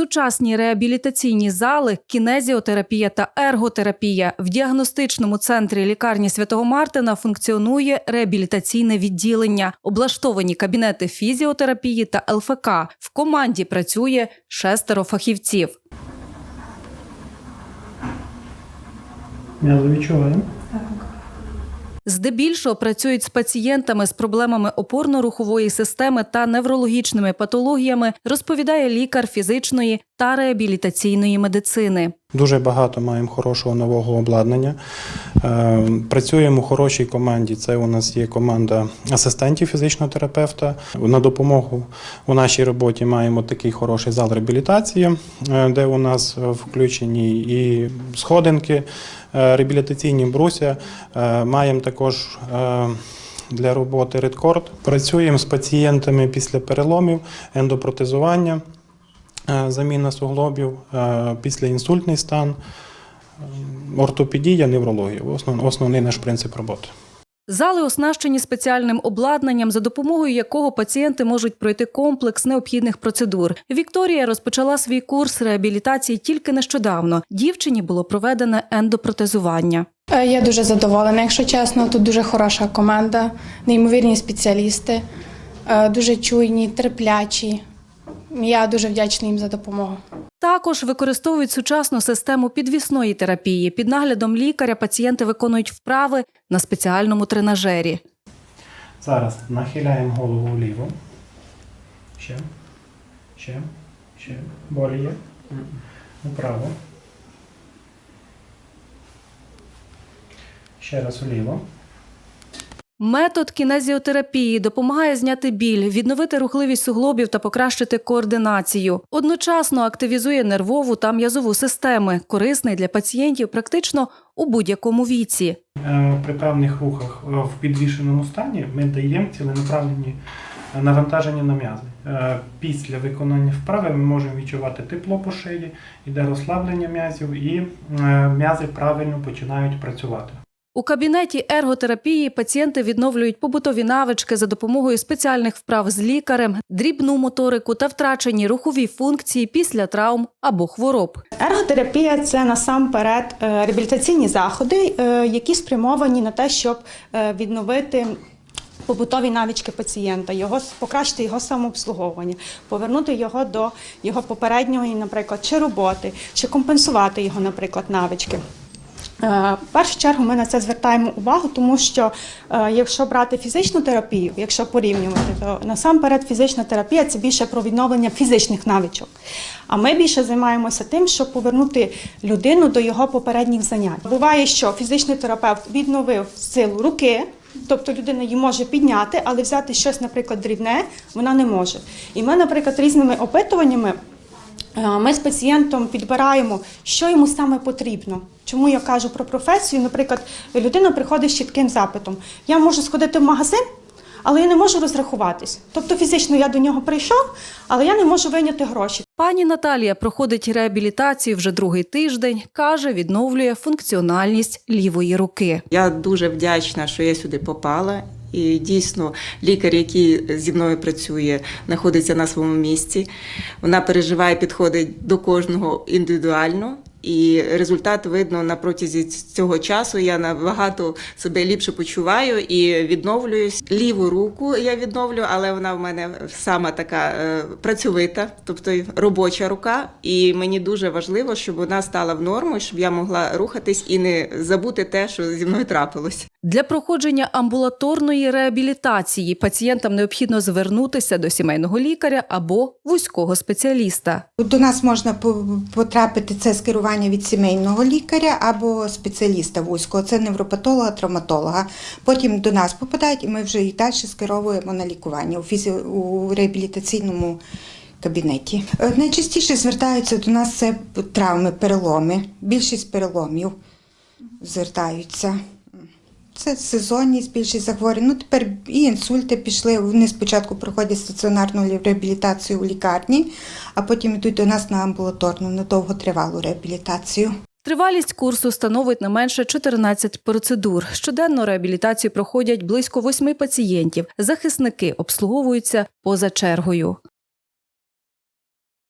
сучасні реабілітаційні зали, кінезіотерапія та ерготерапія. В діагностичному центрі лікарні Святого Мартина функціонує реабілітаційне відділення, облаштовані кабінети фізіотерапії та ЛФК. В команді працює шестеро фахівців. М'язо відчуваємо. Здебільшого працюють з пацієнтами з проблемами опорно-рухової системи та неврологічними патологіями, розповідає лікар фізичної та реабілітаційної медицини. Дуже багато маємо хорошого нового обладнання. Е, Працюємо у хорошій команді. Це у нас є команда асистентів фізичного терапевта. На допомогу у нашій роботі маємо такий хороший зал реабілітації, е, де у нас включені і сходинки, е, реабілітаційні бруся. Маємо також. Для роботи редкорд працюємо з пацієнтами після переломів, ендопротезування, заміна суглобів, е, післяінсультний стан, е, ортопедія, неврологія. Основ- Основний наш принцип роботи. Зали оснащені спеціальним обладнанням, за допомогою якого пацієнти можуть пройти комплекс необхідних процедур. Вікторія розпочала свій курс реабілітації тільки нещодавно. Дівчині було проведене ендопротезування. Е, Я дуже задоволена, якщо чесно. Тут дуже хороша команда, неймовірні спеціалісти, е, дуже чуйні, терплячі. Я дуже вдячна їм за допомогу. Також використовують сучасну систему підвісної терапії. Під наглядом лікаря пацієнти виконують вправи на спеціальному тренажері. Зараз нахиляємо голову вліво. Ще. Ще. Ще. Болі є. Вправо. Ще раз вліво. Метод кінезіотерапії допомагає зняти біль, відновити рухливість суглобів та покращити координацію. Одночасно активізує нервову та м'язову системи, корисний для пацієнтів практично у будь-якому віці. Е, При певних рухах е, в підвішеному стані ми даємо ціленаправлені е, навантаження на м'язи. Після виконання вправи ми можемо відчувати тепло по шиї, іде розслаблення м'язів і м'язи правильно починають працювати. У кабінеті ерготерапії пацієнти відновлюють побутові навички за допомогою спеціальних вправ з лікарем, дрібну моторику та втрачені рухові функції після травм або хвороб. Ерготерапія це насамперед е, реабілітаційні заходи, е, які спрямовані на те, щоб е, відновити. Побутові навички пацієнта, його покращити його самообслуговування, повернути його до його попередньої, наприклад, чи роботи, чи компенсувати його, наприклад, навички. Е, В першу чергу ми на це звертаємо увагу, тому що е, якщо брати фізичну терапію, якщо порівнювати, то насамперед фізична терапія це більше про відновлення фізичних навичок. А ми більше займаємося тим, щоб повернути людину до його попередніх занять. Буває, що фізичний терапевт відновив силу руки. Тобто людина її може підняти, але взяти щось, наприклад, дрібне, вона не може. І ми, наприклад, різними опитуваннями Е, Ми з пацієнтом підбираємо, що йому саме потрібно. Чому я кажу про професію? Наприклад, людина приходить з чітким запитом: я можу сходити в магазин, але я не можу розрахуватись. Тобто фізично я до нього прийшов, але я не можу вийняти гроші. Пані Наталія проходить реабілітацію вже другий тиждень. каже, відновлює функціональність лівої руки. Я дуже вдячна, що я сюди попала. І дійсно, лікар, який зі мною працює, знаходиться на своєму місці. Вона переживає, підходить до кожного індивідуально. І результат видно на протязі цього часу. Я набагато себе ліпше почуваю і відновлююсь. Ліву руку я відновлю, але вона в мене сама така е, працьовита, тобто робоча рука. І мені дуже важливо, щоб вона стала в норму, щоб я могла рухатись і не забути те, що зі мною трапилось. Для проходження амбулаторної реабілітації пацієнтам необхідно звернутися до сімейного лікаря або вузького спеціаліста. До нас можна потрапити це скерування від сімейного лікаря або спеціаліста вузького, це невропатолога, травматолога. Потім до нас попадають, і ми вже їх далі скеровуємо на лікування у, фізі... у реабілітаційному кабінеті. Е, Найчастіше звертаються до нас це травми, переломи. Більшість переломів звертаються. Це сезонність, більшість захворювань. Ну тепер і інсульти пішли. Вони спочатку проходять стаціонарну реабілітацію у лікарні, а потім йдуть до нас на амбулаторну, на довготривалу реабілітацію. Тривалість курсу становить не менше 14 процедур. Щоденно реабілітацію проходять близько восьми пацієнтів. Захисники обслуговуються поза чергою.